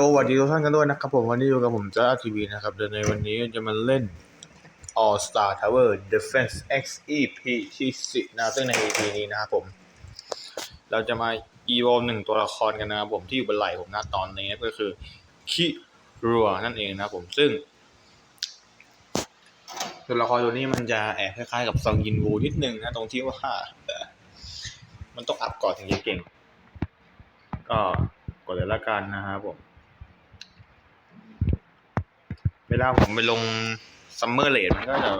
สวัสดีทุกท่านกันด้วยนะครับผมวันนี้อยู่กับผมจ้าทีวีนะครับเดี๋ยวในวันนี้จะมาเล่น All Star Tower Defense X EP ที่10นะซึ่งใน EP นี้นะครับผม เราจะมา evolve หนึ่งตัวละครกันนะครับผมที่อยู่บนไหล่ผมนะตอนนี้ก็คือคิรัวนั่นเองนะครับผมซึ่ง ตัวละครตัวนี้มันจะแอบคล้ายๆกับซองยินวูนิดนึงนะตรงที่ว่า มันต้องอัพก่อนถึงจะเก่ง ก็กดเลยละกันนะครับผม เวลาผมไปลงซัมเมอร์เลดมันก็จะ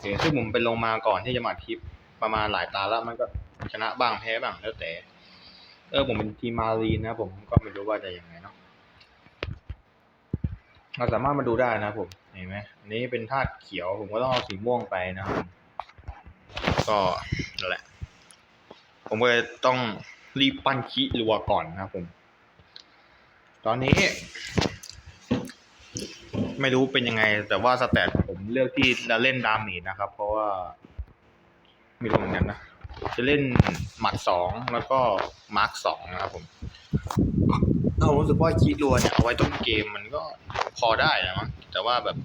เห็นซึ่งผมไปลงมาก่อนที่จะมาทิปประมาณหลายตาแล้วมันก็ชนะบ้างแพ้บ้างแล้วแต่ เออผมเป็นทีมมารีนนะผมก็ไม่รู้ว่าจะยังไงเนาะเราสามารถมาดูได้นะผมเห็นไหมอันนี้เป็นธาตุเขียวผมก็ต้องเอาสีม่วงไปนะครับก็นั่นแหละ ผมก็เลยต้องรีบปั้นคิรัวก่อนนะครับผม ตอนนี้ ไม่รู้เป็นยังไง แต่ว่าสแตทผมเลือกที่จะเล่นดามจนะครับ เพราะว่าไม่รู้เหมือนกันนะ จะเล่นหมัดสองแล้วก็มาร์คสองนะครับผมเอารู้สึกว่าคิดรัวเนี่ยเอาไว้ต้นเกมมันก็พอได้นะมั้งแต่ว่าแบบ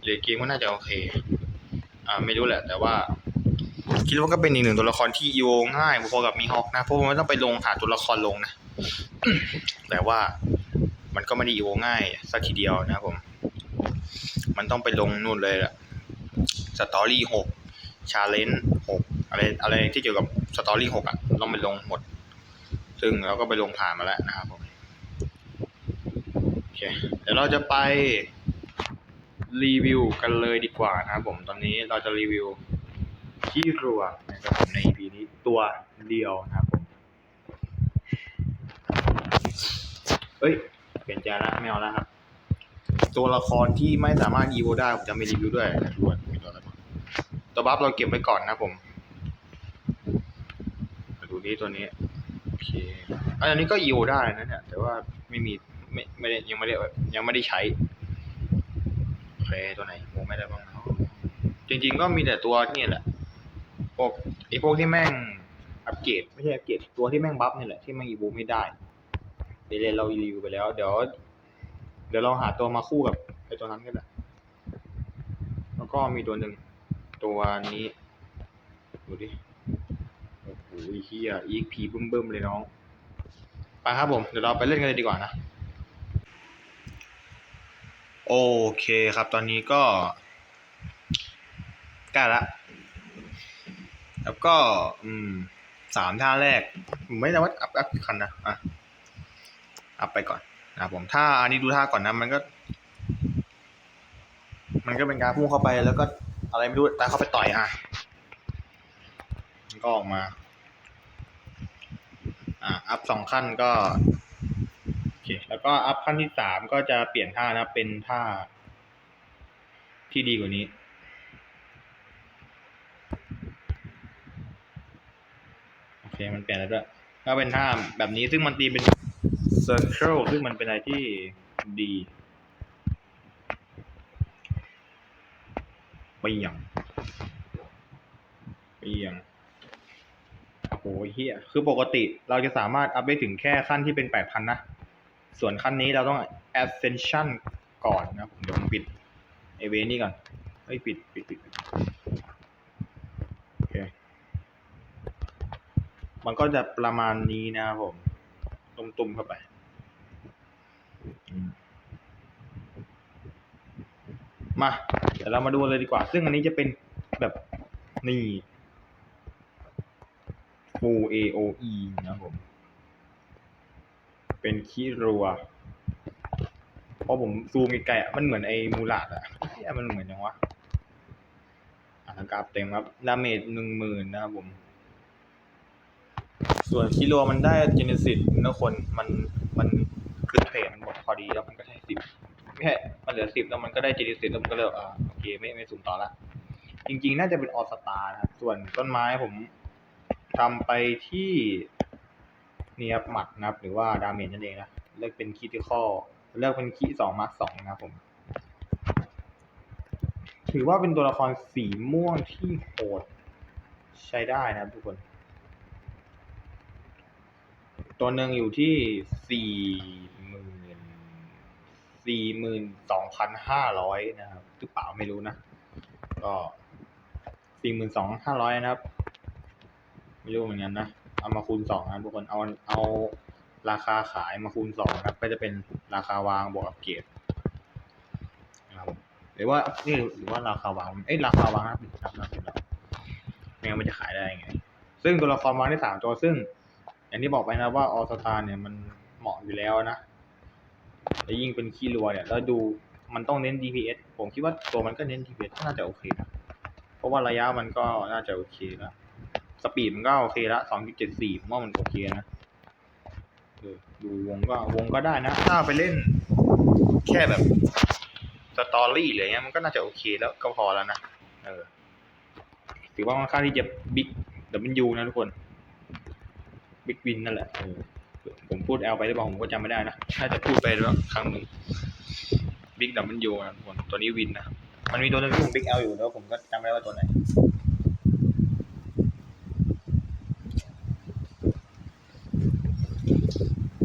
เหลือเกมก็น่าจะโอเค อ่าไม่รู้แหละ แต่ว่า คิดว่าก็เป็นอีกหนึ่งตัวละครที่โยงง่ายพอกับมีฮอกนะเพราะมันไม่ต้องไปลงหาตัวละครลงนะแต่ว่ามันก็ไม่ได้โยงง่ายสักทีเดียวนะครับผม มันต้องไปลงนู่นเลยอะสตอรี่หกชาเลนจ์หกอะไรอะไรที่เกี่ยวกับสตอรี่หกอะต้องไปลงหมด ซึ่งเราก็ไปลงผ่านมาแล้วนะครับผมโอเคเดี๋ยวเราจะไปรีวิวกันเลยดีกว่านะครับผมตอนนี้เราจะรีวิวที่รัวนะครับผมใน EP นี้ตัวเดียวนะครับผมเอ้ย เปลี่ยนใจแล้วไม่เอาแล้วครับ ตัวละครที่ไม่สามารถอีโวได้ผมจะไม่รีวิวด้วยนะทุกคนมีตัวอะไรบ้างตัวบัฟเราเก็บไว้ก่อนนะผมมาดูนี้ตัวนี้โอเคอันนี้ก็อีโวได้นะเนี่ยแต่ว่าไม่มีไม่ไม่ได้ยังไม่ได้ยังไม่ได้ใช้โอเคตัวไหนโมไม่ได้บ้างเนาะจริง ๆ ก็มีแต่ตัวนี่แหละพวกไอ้พวกที่แม่งอัปเกรดไม่ใช่อัปเกรดตัวที่แม่งบัฟนี่แหละที่แม่งอีบูไม่ได้เดี๋ยวเรารีวิวไปแล้ว เดี๋ยว เดี๋ยวเราหาตัวมาคู่กับไอ้ตัวนั้นก็ได้แล้วก็มีตัวหนึ่งตัวนี้ ดูดิ โอ้โหเฮียอีกพีบึ้มบึ้มๆเลยน้อง ไปครับผม เดี๋ยวเราไปเล่นกันเลยดีกว่านะ โอเคครับ ตอนนี้ก็ใกล้ละ แล้วก็ อืมสามท่าแรก ไม่ได้ว่าอัพอัพคันนะ อะ อัพไปก่อน นะครับผมถ้าอันนี้ดูท่าก่อนนะมันก็ มันก็เป็นการพุ่งเข้าไปแล้วก็อะไรไม่รู้แต่เข้าไปต่อยอะมันก็ออกมาอะอัพสองขั้นก็โอเคแล้วก็อัพขั้นที่สามก็จะเปลี่ยนท่านะเป็นท่า ที่ดีกว่านี้โอเคมันเปลี่ยนแล้วด้วยก็เป็นท่าแบบนี้ซึ่งมันตีเป็น circle ซึ่งมันเป็นอะไรที่ดีเปียงเปียงโอ้โหเฮียคือปกติเราจะสามารถอัพได้ถึงแค่ขั้นที่เป็นแปดพันนะ ส่วนขั้นนี้เราต้อง ascension ก่อนนะผมเดี๋ยวผมปิดไอเวนี่ก่อนเฮ้ยปิดปิดปิดโอเค มันก็จะประมาณนี้นะครับผม ตุ่มๆเข้าไปมาเดี๋ยวเรามาดูเลยดีกว่า ซึ่งอันนี้จะเป็นแบบนี่ full AOE นะผม เป็นคีรัวเพราะผมซูมไกลๆอะ มันเหมือนไอ้มูลาดอะเหี้มันเหมือนยังวะอ่ากราฟเต็มครับ ดาเมจหนึ่งหมื่นนะครับผม ส่วนคิโลมันได้เจเนซิสนะคนมันมันคือเทรดมันหมดพอดีแล้วมันก็ใช้สิบไม่ใช่มันเหลือสิบแล้วมันก็ได้เจเนซิสแล้วมันก็เลยอ่าโอเคไม่ไม่สุ่มต่อละจริงๆ น่าจะเป็นออสตานะครับส่วนต้นไม้ผมทำไปที่นี่ครับหมัดนะครับ หรือว่าดาเมจนั่นเองนะเลือกเป็นคีติคอลเลือกเป็นคีสองมาร์คสองนะครับผมถือว่าเป็นตัวละครสีม่วงที่โหดใช้ได้นะครับทุกคน ตัวหนึ่งอยู่ที่สี่หมื่นสี่หมื่นสองพันห้าร้อยนะครับหรือเปล่าไม่รู้นะ ก็สี่หมื่นสองห้าร้อยนะครับ ไม่รู้เหมือนกันนะ เอามาคูณสองนะทุกคนเอาเอาราคาขายมาคูณสองครับ ก็จะเป็นราคาวางบวกกับเกรดนะครับหรือว่านี่หรือว่าราคาวางเอ้ยราคาวางนะครับนะผิดแล้วไม่งั้นมันจะขายได้ไง ซึ่งตัวละครวางได้สามตัวซึ่ง อย่างที่บอกไปนะว่าออสตาเนี่ยมันเหมาะอยู่แล้วนะแล้วยิ่งเป็นขี้รัวเนี่ยแล้วดูมันต้องเน้น DPS ผมคิดว่าตัวมันก็เน้น DPS น่าจะโอเคนะเพราะว่าระยะมันก็น่าจะโอเคนะสปีดมันก็โอเคละสองจุดเจ็ดสี่ผมว่ามันโอเคนะดูวงก็วงก็ได้นะ ถ้าไปเล่น แค่แบบสตอรี่อะไรเงี้ยมันก็น่าจะโอเคแล้วก็พอแล้วนะ เออ ถือว่าค่อนข้างที่จะบิ๊กดับเบิลยูนะทุกคน บิ๊กวินนั่นแหละเออผมพูดแอลไปหรือเปล่าผมก็จำไม่ได้นะน่าจะพูดไปแล้วครั้งหนึ่งบิ๊กดับเบิลยูนะทุกคนตัวนี้วินนะครับมันมีตัวหนึงที่ผมบิ๊กแอลอยู่แล้วผมก็จำไม่ได้ว่าตัวไหน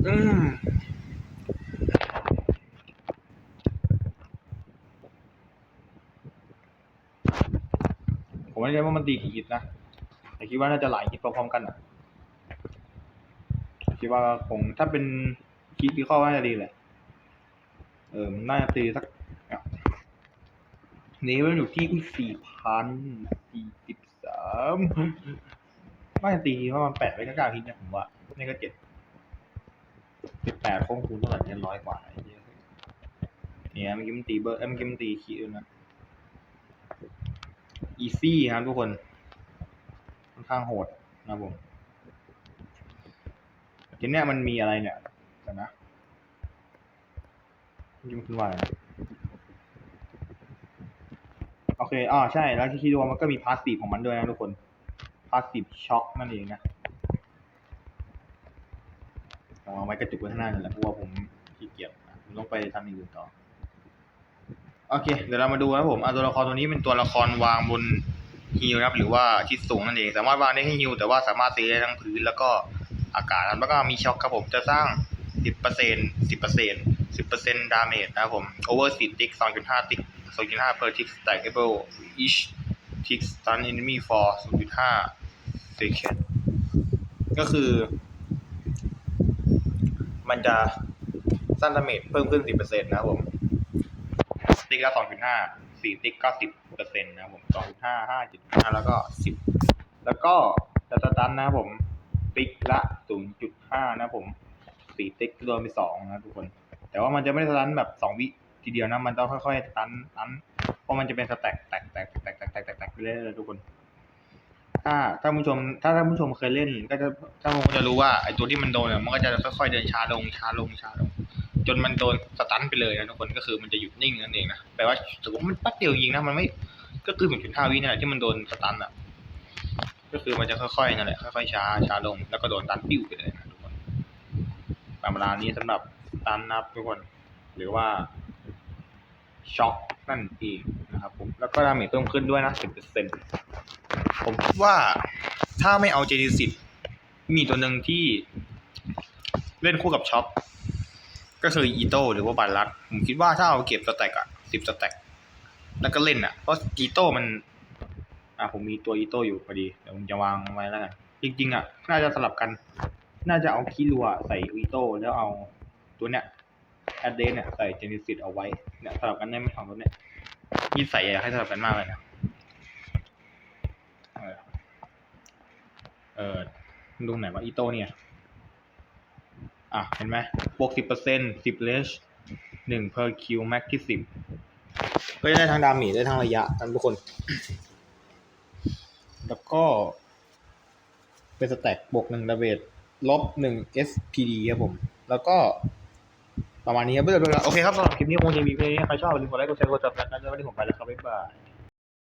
อืมผมไม่แน่ใจว่ามันตีกี่ฮิตนะแต่คิดว่าน่าจะหลายฮิตพร้อมๆกันอะ คิดว่าคงถ้าเป็นคิดที่ข้อว่าจะดีแหละเออมันน่าจะตีสักนี้มันอยู่ที่สี่พันสี่สิบสามน่าจะตีว่าะมันแปดไปก็เก้าฮิตนะผมว่านี่ก็เจ็ดสิบแปดคงคูณเท่าไหร่เนี่ยร้อยกว่าเหี้ยนี่ยเมื่อกี้มันตีเบอร์เอ้ยเมื่อกี้มันตีคีย์ด้วยนะอีซี่ครับทุกคน ค่อนข้างโหดนะผม ทีเนี้ยมันมีอะไรเนี่ยเดี๋ยวนะยิ่งขึ้นว่าอะไรนะโอเคอ่าใช่ แล้วที่คิดว่ามันก็มีพาสซีฟของมันด้วยนะทุกคนพาสซีฟช็อคนั่นเองนะเอาไว้กระจุกไว้ข้างหน้านี่แหละเพราะว่าผมขี้เกียจนะผมต้องไปทำอย่างอื่นต่อ โอเค เดี๋ยวเรามาดูนะผมอะตัวละครตัวนี้เป็นตัวละครวางบนฮิลนะครับ หรือว่าทิศสูงนั่นเอง สามารถวางได้ให้ฮิลแต่ว่าสามารถตีได้ทั้งพื้นแล้วก็ อากาศแล้วก็มีช็อคครับผมจะสร้าง 10% 10% 10%ดาเมจนะครับผม over 4 tick 2.5 tick 2.5 per tick stackable each tick stun enemy for 0.5 second ก็คือ มันจะสร้างดาเมจเพิ่มขึ้น 10%นะครับผม ติ๊กละสองจุดห้าสี่ติ๊กก็สิบเปอร์เซ็นต์นะผมสองจุดห้าห้าจุดห้าแล้วก็สิบแล้วก็จะสตันนะผม ติ๊กละศูนะผมสี่ติ๊กรวมเป็นสองนะทุกคน แต่ว่ามันจะไม่ได้สตันแบบสองวิทีเดียวนะ มันต้องค่อยๆสตันตันเพราะมันจะเป็นสแต็กแตกแตกแตกแตกแตกแตกแตกไปเรื่อยๆทุกคน ถ้าถ้าผู้ชมถ้าท่านผู้ชมเคยเล่น ก็จะถ้าผมจะรู้ว่าไอตัวที่มันโดนเนี่ยมันก็จะค่อยๆเดินช้าลงช้าลงช้าลง จนมันโดนสตันไปเลยนะทุกคนก็คือมันจะหยุดนิ่งนั่นเองนะแปลว่าถือว่ามันแป๊บเดียวจริงนะมันไม่ก็คือหนึ่งจุดห้าวินี่แหละที่มันโดนสตันอะ ก็คือมันจะค่อยๆนั่นแหละค่อยๆช้าช้าลงแล้วก็โดนตันปิ้วไปเลยนะทุกคนตามเวลานี้สำหรับตันนับทุกคน หรือว่าช็อคนั่นเองนะครับผมแล้วก็ดาเมจเพิ่มขึ้นด้วยนะสิบเปอร์เซ็นผมคิดว่าถ้าไม่เอาเจนิสิตมีตัวหนึ่งที่เล่นคู่กับช็อปก็คืออีโต้หรือว่าบาลัดผมคิดว่าถ้าเอาเก็บสแต็กอะสิบสแต็กแล้วก็เล่นอะเพราะอีโต้มัน อะผมมีตัวอีโต้อยู่พอดีเดี๋ยวผมจะวางไว้แล้วกันจริงๆอะน่าจะสลับกัน น่าจะเอาคิรัวใส่อีโต้แล้วเอาตัวเนี้ยแอดเดนเนี่ยใส่เจนิสิตเอาไว้เนี่ยสลับกันได้ไหมของตัวเนี้ยยี่ใส่อยากให้สลับกันมากเลยนะเออเออดูไหนว่าอีโต้เนี่ย อะ เห็นไหมบวกสิบเปอร์เซ็นต์สิบเลชหนึ่ง per Q max ที่สิบก็จะได้ทั้งดาเมจได้ทั้งระยะกันทุกคน แล้วก็เป็นสแต็กบวกหนึ่งดาเมจลบหนึ่ง SPD ครับผม แล้วก็ประมาณนี้ครับเพื่อนๆโอเคครับสำหรับคลิปนี้คงจะมีเพียงนี้ใครชอบอย่าลืมกดไลค์กดแชร์กดติดตามกันด้วยวันนี้ผมไปแล้วครับบ๊ายบาย